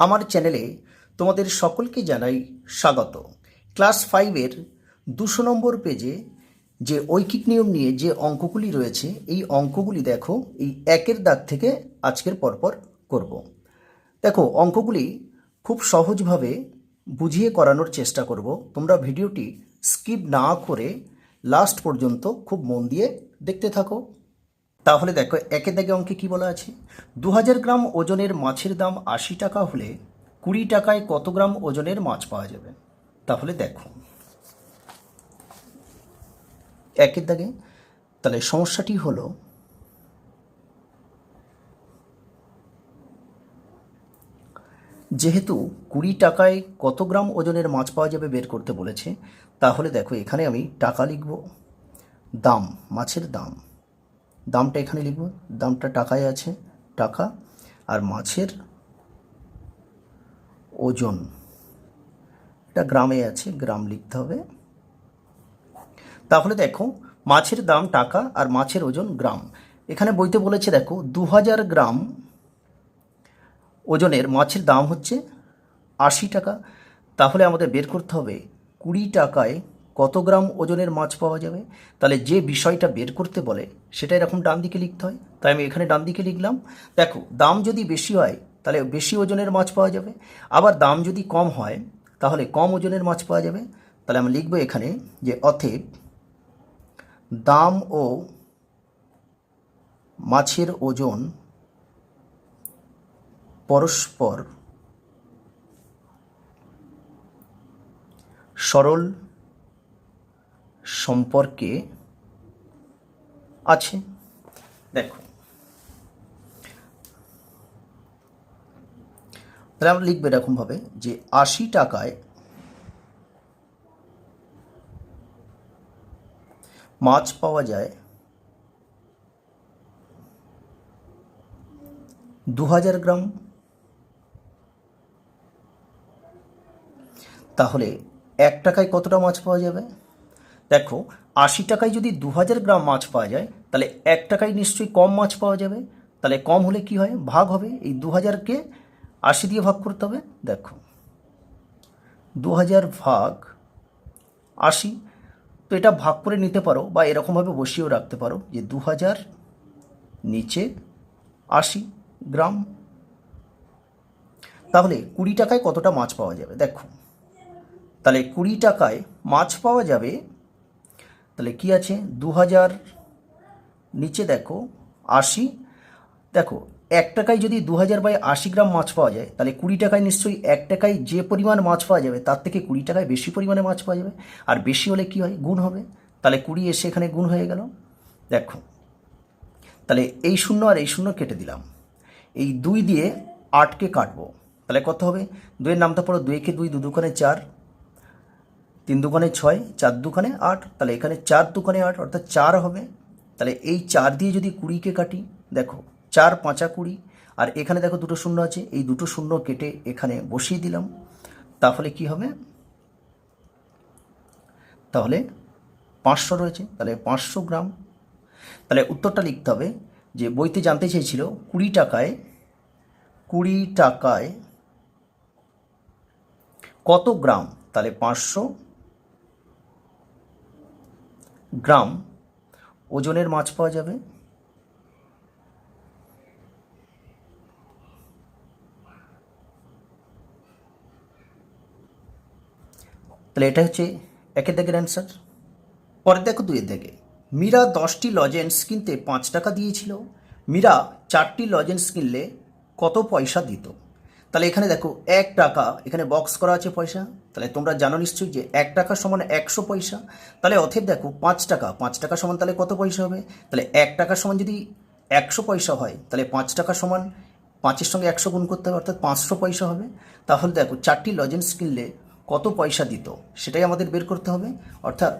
আমার চ্যানেলে তোমাদের সকলকে জানাই স্বাগত। ক্লাস ফাইভের দুশো নম্বর পেজে যে ঐকিক নিয়ম নিয়ে যে অঙ্কগুলি রয়েছে, এই অঙ্কগুলি দেখো, এই একের দাগ থেকে আজকের পরপর করব। দেখো, অঙ্কগুলি খুব সহজভাবে বুঝিয়ে করানোর চেষ্টা করব। তোমরা ভিডিওটি স্কিপ না করে লাস্ট পর্যন্ত খুব মন দিয়ে দেখতে থাকো। তাহলে দেখো একে দাগে অঙ্কে কি বলা আছে? দু হাজার গ্রাম ওজনের মাছের দাম আশি টাকা হলে কুড়ি টাকায় কত গ্রাম ওজনের মাছ পাওয়া যাবে? তাহলে দেখো। একের দাগে, তাহলে সমস্যাটি হলো, যেহেতু কুড়ি টাকায় কত গ্রাম ওজনের মাছ পাওয়া যাবে বের করতে বলেছে, তাহলে দেখো, এখানে আমি টাকা লিখব। দাম, মাছের দাম। দামটা এখানে লিখব। দামটা টাকায় আছে, টাকা আর মাছের ওজন। এটা গ্রামে আছে, গ্রাম লিখতে হবে। তাহলে দেখো, মাছের দাম টাকা আর মাছের ওজন গ্রাম। এখানে বইতে বলেছে দেখো দু হাজার গ্রাম ওজনের মাছের দাম হচ্ছে আশি টাকা। তাহলে আমাদের বের করতে হবে কুড়ি টাকায় কত গ্রাম ওজনের মাছ পাওয়া যাবে? তাহলে যে বিষয়টা বের করতে বলে, সেটা এরকম ডান দিকে লিখতে হয়। তাই আমি এখানে ডান দিকে লিখলাম। দেখো, দাম যদি বেশি হয়, তাহলে বেশি ওজনের মাছ পাওয়া যাবে। আবার দাম যদি কম হয়, তাহলে কম ওজনের মাছ পাওয়া যাবে। তাহলে আমি লিখব এখানে যে অথেব দাম ও মাছের ওজন পরস্পর সরল সম্পর্কে আছে? দেখো। তাহলে আমরা লিখব এরকমভাবে যে আশি টাকায় মাছ পাওয়া যায় দু হাজার গ্রাম। তাহলে এক টাকায় কতটা মাছ পাওয়া যাবে? দেখো, আশি টাকায় যদি দু হাজার গ্রাম মাছ পাওয়া যায়, তাহলে এক টাকায় নিশ্চয়ই কম মাছ পাওয়া যাবে। তাহলে কম হলে কি হয়? ভাগ হবে। এই দু হাজারকে আশি দিয়ে ভাগ করতে হবে। দেখো দু হাজার ভাগ আশি। তো এটা ভাগ করে নিতে পারো বা এরকমভাবে বসিয়েও রাখতে পারো যে দু হাজার নিচে আশি গ্রাম। তাহলে কুড়ি টাকায় কতটা মাছ পাওয়া যাবে? দেখো, তাহলে কুড়ি টাকায় মাছ পাওয়া যাবে তাহলে কি আছে? দু হাজার নিচে দেখো, আশি। দেখো, এক টাকায় যদি দু হাজার বাই আশি গ্রাম মাছ পাওয়া যায়, তাহলে কুড়ি টাকায় নিশ্চয়ই এক টাকায় যে পরিমাণ মাছ পাওয়া যাবে, তার থেকে কুড়ি টাকায় বেশি পরিমাণে মাছ পাওয়া যাবে। আর বেশি হলে কি হয়? গুণ হবে। তাহলে কুড়ি এসে এখানে গুণ হয়ে গেল। দেখো, তাহলে এই শূন্য আর এই শূন্য কেটে দিলাম। এই দুই দিয়ে আটকে কাটবো। তাহলে কত হবে? দুইয়ের নামটা পড়ো দুইকে দুই দু দোকানে চার। তিন দোকানে ছয়, চার দোকানে আট, তাহলে এখানে চার দোকানে আট, অর্থাৎ চার হবে। তাহলে এই চার দিয়ে যদি কুড়িকে কাটি, দেখো, চার পাঁচা কুড়ি, আর এখানে দেখো দুটো শূন্য আছে, এই দুটো শূন্য কেটে এখানে বসিয়ে দিলাম। তাহলে কি হবে? তাহলে পাঁচশো রয়েছে, তাহলে পাঁচশো গ্রাম। তাহলে উত্তরটা লিখতে হবে যে বইতে জানতে চেয়েছিল, কুড়ি টাকায় কুড়ি টাকায় কত গ্রাম? তাহলে পাঁচশো গ্রাম, ওজনের মাছ পাওয়া যাবে। তাহলে এটা হচ্ছে একের দাগের অ্যান্সার পরে দেখো দুয়ের দাগে। মীরা দশটি লজেন্স কিনতে পাঁচ টাকা দিয়েছিল। মীরা চারটি লজেন্স কিনলে কত পয়সা দিত? তাহলে এখানে দেখো এক টাকা, এখানে বক্স করা আছে পয়সা। তাহলে তোমরা জানো নিশ্চয়ই যে এক টাকা সমান একশো পয়সা। তাহলে অথেব দেখো পাঁচ টাকা পাঁচ টাকা সমান তাহলে কত পয়সা হবে? তাহলে এক টাকা সমান যদি একশো পয়সা হয়, তাহলে পাঁচ টাকা সমান পাঁচের সঙ্গে একশো গুণ করতে হবে, অর্থাৎ পাঁচশো পয়সা হবে। তাহলে দেখো চারটি লজেন্স কিনলে কত পয়সা দিত? সেটাই আমাদের বের করতে হবে। অর্থাৎ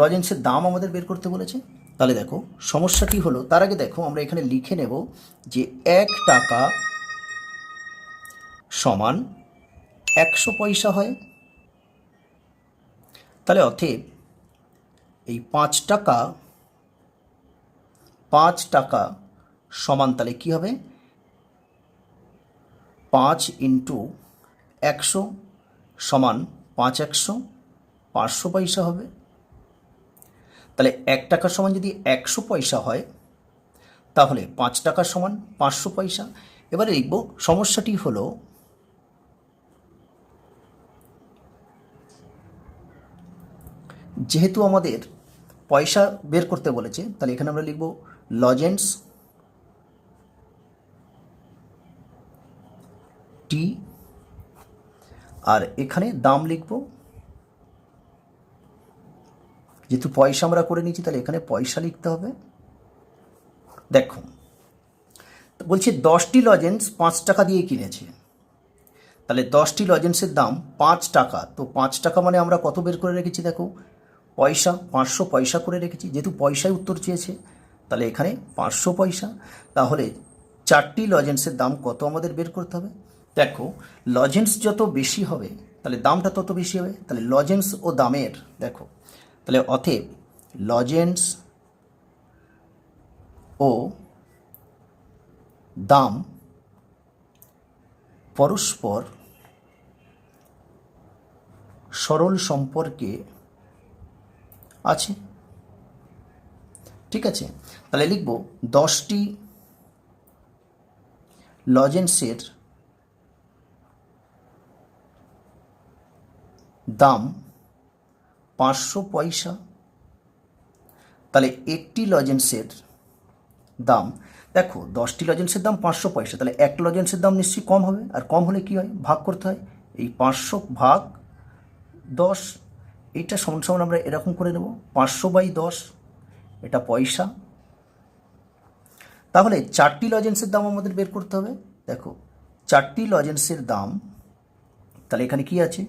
লজেন্সের দাম আমাদের বের করতে বলেছে। তাহলে দেখো সমস্যাটি হলো, তার আগে দেখো আমরা এখানে লিখে নেব যে এক টাকা সমান একশো পয়সা হয়। তাহলে অতএব এই পাঁচ টাকা পাঁচ টাকা সমান তাহলে কী হবে? পাঁচ ইন্টু একশো সমান পাঁচ একশো, পাঁচশো পয়সা হবে। তাহলে এক টাকা সমান যদি একশো পয়সা হয়, তাহলে পাঁচ টাকা সমান পাঁচশো পয়সা। এবারে লিখব, সমস্যাটি হলো যেহেতু আমাদের পয়সা বের করতে বলেছে, তাহলে এখানে আমরা লিখব লজেন্স টি আর এখানে দাম লিখব। যেহেতু পয়সা আমরা করে নিয়েছি, তাহলে এখানে পয়সা লিখতে হবে। দেখো, বলছে দশটি লজেন্স পাঁচ টাকা দিয়ে কিনেছে। তাহলে দশটি লজেন্সের দাম পাঁচ টাকা। তো পাঁচ টাকা মানে আমরা কত বের করে রেখেছি দেখো? পয়সা, পাঁচশো পয়সা করে রেখেছি। যেহেতু পয়সায় উত্তর চেয়েছে, তাহলে এখানে পাঁচশো পয়সা। তাহলে চারটি লজেন্সের দাম কত আমাদের বের করতে হবে? দেখো লজেন্স যত বেশি হবে, তাহলে দামটা তত বেশি হবে। তাহলে লজেন্স ও দামের, দেখো, তাহলে অতএব লজেন্স ও দাম পরস্পর সরল সম্পর্কে আছে। ঠিক আছে? তাহলে লিখব দশটি লজেন্সের দাম পাঁচশো পয়সা। তাহলে একটি লজেন্সের দাম, দেখো দশটি লজেন্সের দাম পাঁচশো পয়সা, তাহলে এক লজেন্সের দাম নিশ্চয়ই কম হবে। আর কম হলে কি হয়? ভাগ করতে হয়। এই পাঁচশো ভাগ দশ এইটা সমান সমান আমরা এরকম করে নেব পাঁচশো বাই দশ, এটা পয়সা। তাহলে চারটি লজেন্সের দাম আমাদের বের করতে হবে। দেখো, চারটি লজেন্সের দাম, তাহলে এখানে কি আছে?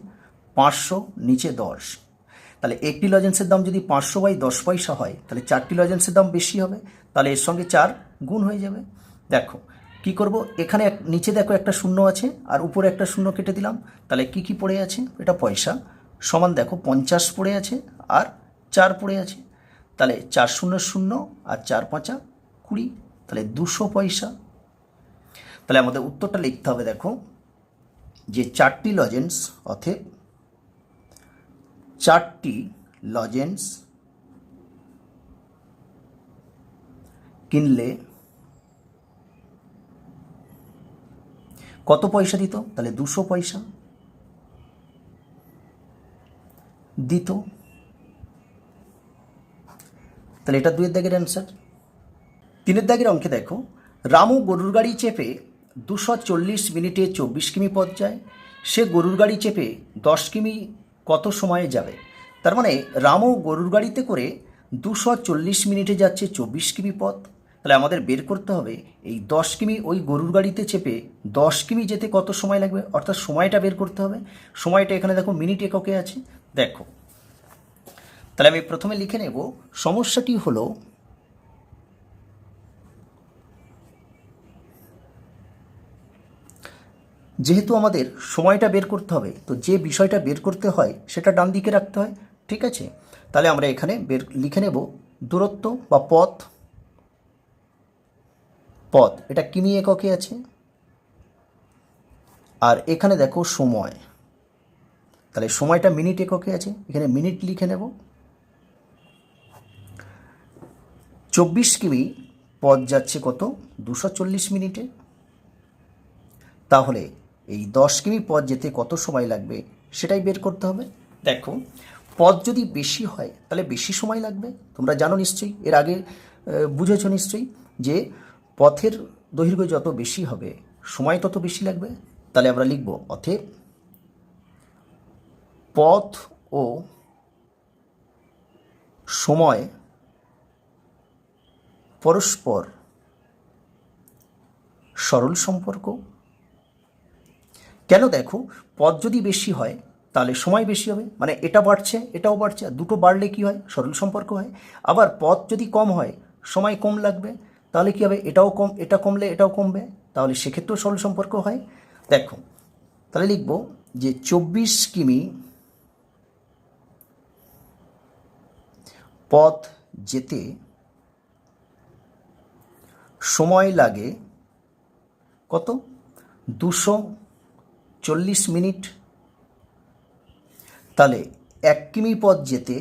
পাঁচশো নিচে দশ। তাহলে একটি লজেন্সের দাম যদি পাঁচশো বাই দশ পয়সা হয়, তাহলে চারটি লজেন্সের দাম বেশি হবে। তাহলে এর সঙ্গে চার গুণ হয়ে যাবে। দেখো, কি করব? এখানে নিচে দেখো একটা শূন্য আছে, আর উপরে একটা শূন্য কেটে দিলাম। তাহলে কি কি পড়ে আছে? এটা পয়সা। সমান দেখো পঞ্চাশ পড়ে আছে আর চার পড়ে আছে। তাহলে চার শূন্য শূন্য আর চার পাঁচা কুড়ি, তাহলে দুশো পয়সা। তাহলে আমাদের উত্তরটা লিখতে হবে দেখো যে চারটি লজেন্স অথব চারটি লজেন্স কিনলে কত পয়সা দিত? তাহলে দুশো পয়সা। দিত তাহলে এটা দুয়ের দাগের অ্যান্সার তিনের দাগের অঙ্কে দেখো, রামু গরুর গাড়ি চেপে দুশো চল্লিশ মিনিটে চব্বিশ কিমি পথ যায়, সে গরুর গাড়ি চেপে দশ কিমি কত সময়ে যাবে? তার মানে রামু গরুর গাড়িতে করে দুশো চল্লিশ মিনিটে যাচ্ছে চব্বিশ কিমি পথ। তাহলে আমাদের বের করতে হবে এই দশ কিমি ওই গরুর গাড়িতে চেপে দশ কিমি যেতে কত সময় লাগবে? অর্থাৎ সময়টা বের করতে হবে। সময়টা এখানে দেখো মিনিট এককে আছে। দেখো, তাহলে আমি প্রথমে লিখে নেব, সমস্যাটি হলো যেহেতু আমাদের সময়টা বের করতে হবে, তো যে বিষয়টা বের করতে হয় সেটা ডান দিকে রাখতে হয়, ঠিক আছে? তাহলে আমরা এখানে বের, লিখে নেব দূরত্ব বা পথ। পথ, এটা কিমি এককে আছে? আর এখানে দেখো সময়। তাহলে সময়টা মিনিট এককে আছে, এখানে মিনিট লিখে নেব। চব্বিশ কিমি পথ যাচ্ছে কত? দুশো চল্লিশ মিনিটে। তাহলে এই দশ কিমি পথ যেতে কত সময় লাগবে সেটাই বের করতে হবে। দেখো, পথ যদি বেশি হয়, তাহলে বেশি সময় লাগবে। তোমরা জানো নিশ্চয়ই, এর আগে বুঝেছ নিশ্চয়ই যে পথের দৈর্ঘ্য যত বেশি হবে, সময় তত বেশি লাগবে। তাহলে আমরা লিখব অথেব পথ ও সময় পরস্পর সরল সম্পর্ক? কেন দেখো, পথ যদি বেশি হয়, তাহলে সময় বেশি হবে। মানে এটা বাড়ছে, এটাও বাড়ছে, আর দুটো বাড়লে কি হয়? সরল সম্পর্ক হয়। আবার পথ যদি কম হয়, সময় কম লাগবে, তাহলে কি হবে? এটাও কম, এটা কমলে এটাও কমবে। তাহলে সেক্ষেত্রেও সরল সম্পর্ক হয়। দেখো, তাহলে লিখব যে চব্বিশ কিমি পথ যেতে সময় লাগে কত? দুশো চল্লিশ মিনিট। তাহলে এক কিমি পথ যেতে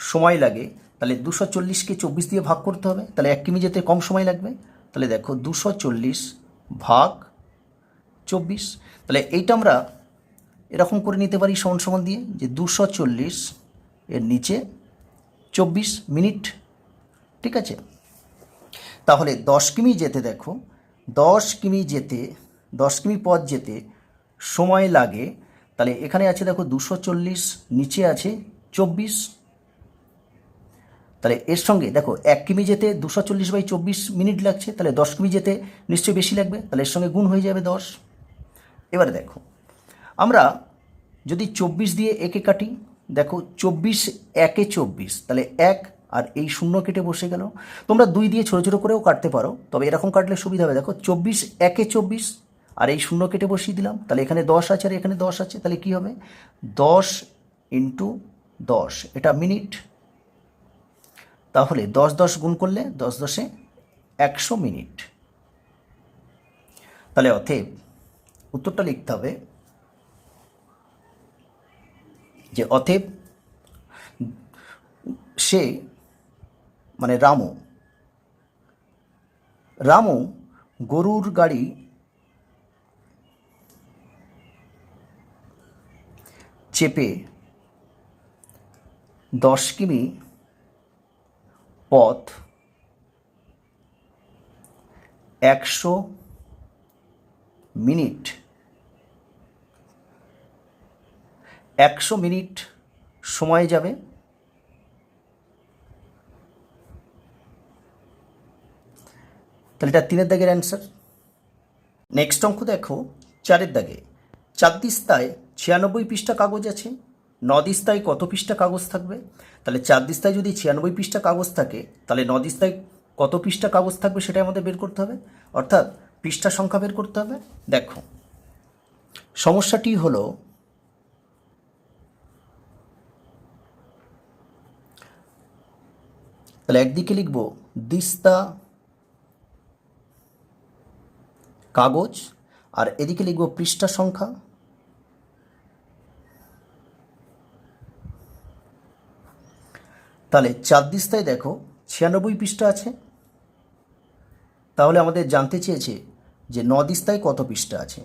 সময় লাগে, তাহলে দুশো চল্লিশকে চব্বিশ দিয়ে ভাগ করতে হবে, তাহলে এক কিমি যেতে কম সময় লাগবে। তাহলে দেখো দুশো চল্লিশ ভাগ চব্বিশ, তাহলে এইটা আমরা এরকম করে নিতে পারি সমান সমান দিয়ে, যে দুশো চল্লিশ এর নিচে চব্বিশ মিনিট। ঠিক আছে? তাহলে দশ কিমি যেতে দেখো, দশ কিমি যেতে, দশ কিমি পথ যেতে সময় লাগে। তাহলে এখানে আছে দেখো দুশো চল্লিশ, নিচে আছে চব্বিশ। তাহলে এর সঙ্গে দেখো এক কিমি যেতে দুশো চল্লিশ বাই চব্বিশ মিনিট লাগছে, তাহলে দশ কিমি যেতে নিশ্চয়ই বেশি লাগবে। তাহলে এর সঙ্গে গুণ হয়ে যাবে দশ। এবারে দেখো, আমরা যদি চব্বিশ দিয়ে একে কাটি দেখো চব্বিশ, একে চব্বিশ, তাহলে এক আর এই শূন্য কেটে বসে গেল। তোমরা দুই দিয়ে ছোটো ছোটো করেও কাটতে পারো, তবে এরকম কাটলে সুবিধা হবে। দেখো চব্বিশ, একে চব্বিশ আর এই শূন্য কেটে বসিয়ে দিলাম, তাহলে এখানে দশ আছে আর এখানে দশ আছে, তাহলে কী হবে? দশ ইন্টু দশ, এটা মিনিট। তাহলে দশ দশ গুণ করলে দশ দশে একশো মিনিট। তাহলে অতএব উত্তরটা লিখতে হবে যে অতএব সে মানে রামু রামু গরুর গাড়ি চেপে দশ কিমি পথ একশো মিনিট একশো মিনিট সময় যাবে। তাহলে এটা তিনের দাগের অ্যান্সার নেক্সট অঙ্ক দেখো, চারের দাগে। চার দিস্তায় ছিয়ানব্বই পৃষ্ঠা কাগজ আছে, ন দিস্তায় কত পৃষ্ঠা কাগজ থাকবে? তাহলে চার দিস্তায় যদি ছিয়ানব্বই পৃষ্ঠা কাগজ থাকে, তাহলে ন দিস্তায় কত পৃষ্ঠা কাগজ থাকবে সেটাই আমাদের বের করতে হবে। অর্থাৎ পৃষ্ঠা সংখ্যা বের করতে হবে। দেখো, সমস্যাটি হলো তাহলে একদিকে লিখব দিস্তা কাগজ, আর এদিকে লিখব পৃষ্ঠা সংখ্যা। তাহলে চার দিস্তায় দেখো ছিয়ানব্বই পৃষ্ঠা আছে। তাহলে আমাদের জানতে চেয়েছে যে ন দিস্তায় কত পৃষ্ঠা আছে।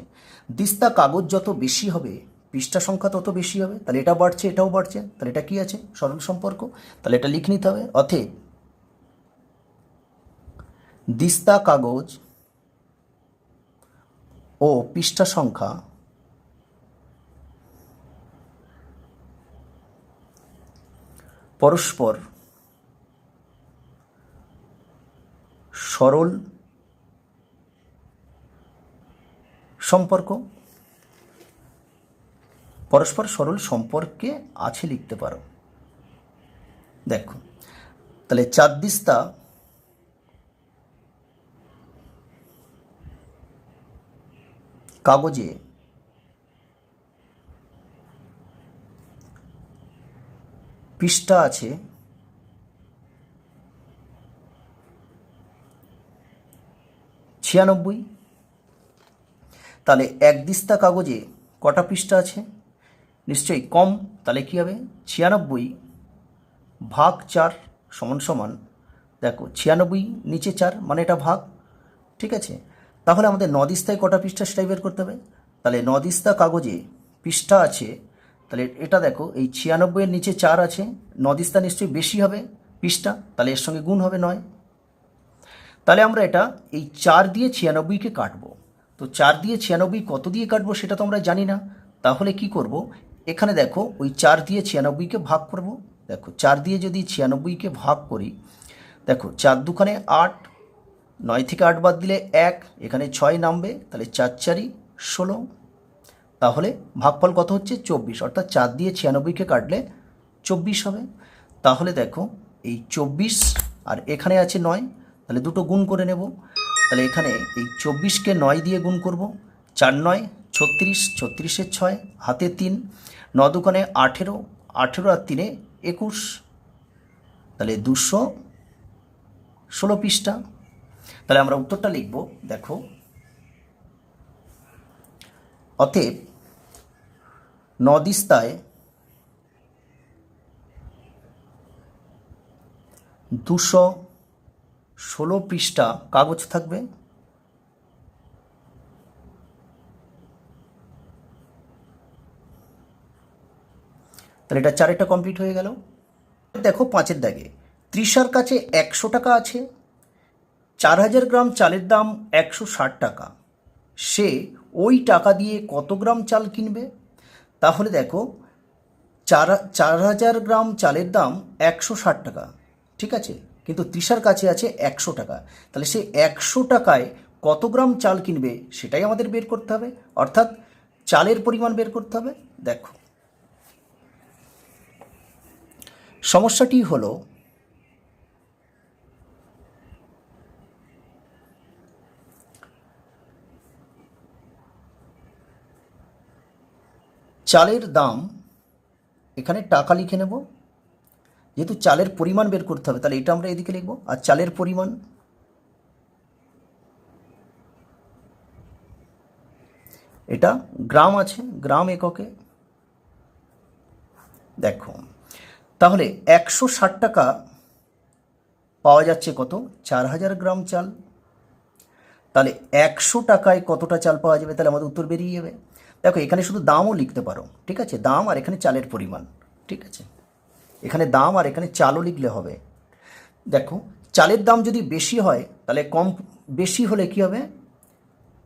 দিস্তা কাগজ যত বেশি হবে, পৃষ্ঠা সংখ্যা তত বেশি হবে, তাহলে এটা বাড়ছে, এটাও বাড়ছে, তাহলে এটা কি আছে? সরল সম্পর্ক। তাহলে এটা লিখে নিতে হবে। অথে দিস্তা কাগজ ও পৃষ্ঠা সংখ্যা পরস্পর সরল সম্পর্ক। পরস্পর সরল সম্পর্কে আছে লিখতে পারো। দেখো, তাহলে চার দিস্তা কাগজে। পৃষ্ঠা আছে। ছিয়ানব্বই। তাহলে এক দিস্তা কাগজে কটা পৃষ্ঠা আছে? নিশ্চয়ই কম, তাহলে কী হবে? ছিয়ানব্বই ভাগ চার সমান সমান, দেখো, ছিয়ানব্বই নিচে চার মানে এটা ভাগ, ঠিক আছে? তাহলে আমাদের নদিস্তায় কটা পৃষ্ঠা সেটাই বের করতে হবে? তাহলে নদিস্তা কাগজে পৃষ্ঠা আছে, তাহলে এটা দেখো, এই ছিয়ানব্বইয়ের নিচে চার আছে নদিস্তা নিশ্চয়ই বেশি হবে পৃষ্ঠা, তাহলে এর সঙ্গে গুণ হবে নয়। তাহলে আমরা এটা, এই চার দিয়ে ছিয়ানব্বইকে কাটবো। তো চার দিয়ে ছিয়ানব্বই কত দিয়ে কাটবো সেটা তো আমরা জানি না। তাহলে কি করব? এখানে দেখো, ওই চার দিয়ে ছিয়ানব্বইকে ভাগ করব। দেখো, চার দিয়ে যদি ছিয়ানব্বইকে ভাগ করি, দেখো, চার দুখানে আট নয় থেকে আট বাদ দিলে এক, এখানে ছয় নামবে, তাহলে চার চারি ষোলো। তাহলে ভাগফল কত হচ্ছে? চব্বিশ, অর্থাৎ চার দিয়ে ছিয়ানব্বইকে কাটলে চব্বিশ হবে। তাহলে দেখো, এই চব্বিশ আর এখানে আছে নয়, তাহলে দুটো গুণ করে নেব। তাহলে এখানে এই চব্বিশকে নয় দিয়ে গুণ করব। চার নয়, ছত্রিশ ছত্রিশের ছয়, হাতে তিন, ন দোকানে আঠেরো আঠেরো আর তিনে একুশ। তাহলে দুশো ষোলো পৃষ্ঠা। তাহলে আমরা উত্তরটা লিখব, দেখো। অতএব নদিস্তায় দুশো ষোলো পৃষ্ঠা কাগজ থাকবে। তাহলে এটা চারেরটা কমপ্লিট হয়ে গেল। দেখো পাঁচের দাগে, ত্রিশার কাছে একশো টাকা আছে। চার হাজার গ্রাম চালের দাম একশো ষাট টাকা। সে ওই টাকা দিয়ে কত গ্রাম চাল কিনবে? তাহলে দেখো, চার চার হাজার গ্রাম চালের দাম একশো ষাট টাকা, ঠিক আছে? কিন্তু তৃষার কাছে আছে একশো টাকা। তাহলে সে একশো টাকায় কত গ্রাম চাল কিনবে সেটাই আমাদের বের করতে হবে। অর্থাৎ চালের পরিমাণ বের করতে হবে। দেখো। সমস্যাটি হলো চালের দাম, এখানে টাকা লিখে নেব। যেহেতু চালের পরিমাণ বের করতে হবে, তাহলে এটা আমরা এদিকে লিখব। আর চালের পরিমাণ, এটা গ্রাম আছে, গ্রাম এককে। দেখো, তাহলে একশো ষাট টাকা পাওয়া যাচ্ছে কত? চার হাজার গ্রাম চাল। তাহলে একশো টাকায় কতটা চাল পাওয়া যাবে? তাহলে আমাদের উত্তর বেরিয়ে যাবে। দেখো, এখানে শুধু দামও লিখতে পারো, ঠিক আছে? দাম আর এখানে চালের পরিমাণ, ঠিক আছে? এখানে দাম আর এখানে চালও লিখলে হবে। দেখো, চালের দাম যদি বেশি হয়, তাহলে কম, বেশি হলে কি হবে?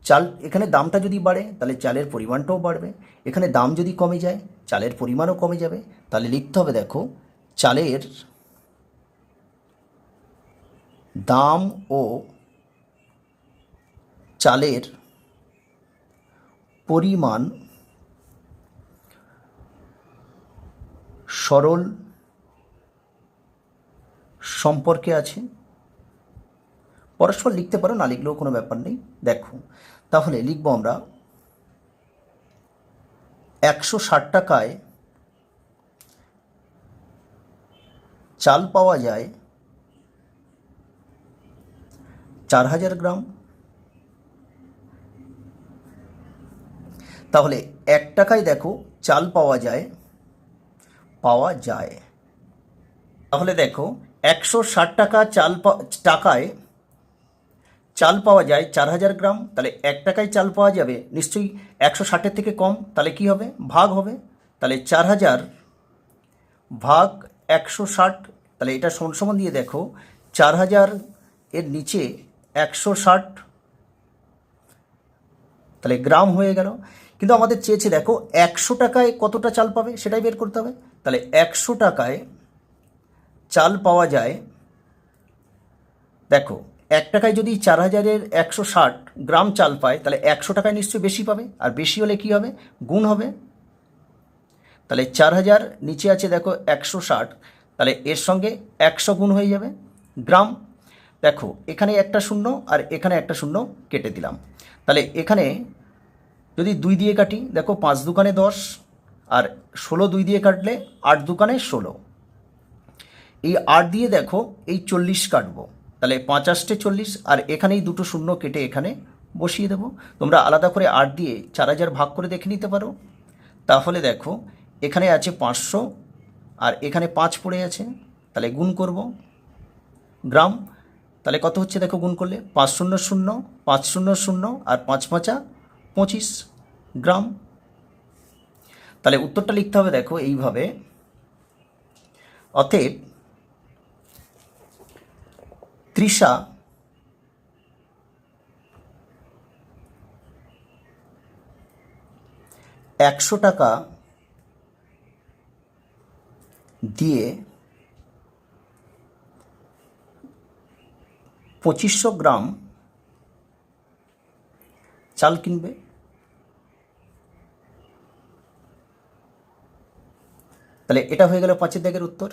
চাল, এখানে দামটা যদি বাড়ে, তাহলে চালের পরিমাণটাও বাড়বে। এখানে দাম যদি কমে যায়, চালের পরিমাণও কমে যাবে। তাহলে লিখতে হবে, দেখো, চালের দাম ও চালের পরিমাণ সরল সম্পর্কে আছে। পরস্পর লিখতে পারো, না লিখলেও কোনো ব্যাপার নেই। দেখো, তাহলে লিখব আমরা একশো ষাট টাকায় চাল পাওয়া যায় চার হাজার গ্রাম। তাহলে এক টাকায় দেখো চাল পাওয়া যায় পাওয়া যায়। তাহলে দেখো একশো ষাট টাকা চাল টাকায় চাল পাওয়া যায় চার হাজার গ্রাম, তাহলে এক টাকায় চাল পাওয়া যাবে। নিশ্চয়ই একশো ষাটের থেকে কম, তাহলে কি হবে? ভাগ হবে। তাহলে চার হাজার ভাগ একশো ষাট, তাহলে এটা সমান দিয়ে দেখো, চার হাজার এর নিচে একশো ষাট, তাহলে গ্রাম হয়ে গেল। কিন্তু আমাদের চেয়েছে, দেখো, একশো টাকায় কতটা চাল পাবে সেটাই বের করতে হবে। তাহলে একশো টাকায় চাল পাওয়া যায়, দেখো, এক টাকায় যদি চার হাজারের একশো ষাট গ্রাম চাল পায়, তাহলে একশো টাকায় নিশ্চয়ই বেশি পাবে। আর বেশি হলে কি হবে? গুণ হবে। তাহলে চার হাজার নিচে আছে, দেখো, একশো ষাট। তাহলে এর সঙ্গে একশো গুণ হয়ে যাবে গ্রাম। দেখো, এখানে একটা শূন্য আর এখানে একটা শূন্য কেটে দিলাম। তাহলে এখানে যদি দুই দিয়ে কাটি, দেখো পাঁচ দোকানে দশ, আর ষোলো দুই দিয়ে কাটলে আট দোকানে ষোলো। এই আট দিয়ে দেখো এই চল্লিশ কাটবো। তাহলে পঁচাশটে চল্লিশ, আর এখানেই দুটো শূন্য কেটে এখানে বসিয়ে দেবো। তোমরা আলাদা করে আট দিয়ে চার হাজার ভাগ করে দেখে নিতে পারো। তাহলে দেখো, এখানে আছে পাঁচশো, আর এখানে পাঁচ পড়ে আছে। তাহলে গুণ করব। গ্রাম, তাহলে কত হচ্ছে দেখো গুণ করলে? পাঁচ শূন্য শূন্য, পাঁচ শূন্য শূন্য, আর পাঁচ পাঁচা পঁচিশ গ্রাম। তাহলে উত্তরটা লিখতে হবে দেখো এইভাবে। অতএব তৃষা একশো টাকা দিয়ে পঁচিশশো গ্রাম চাল কিনবে। তাহলে এটা হয়ে গেল পাঁচের দাগের উত্তর।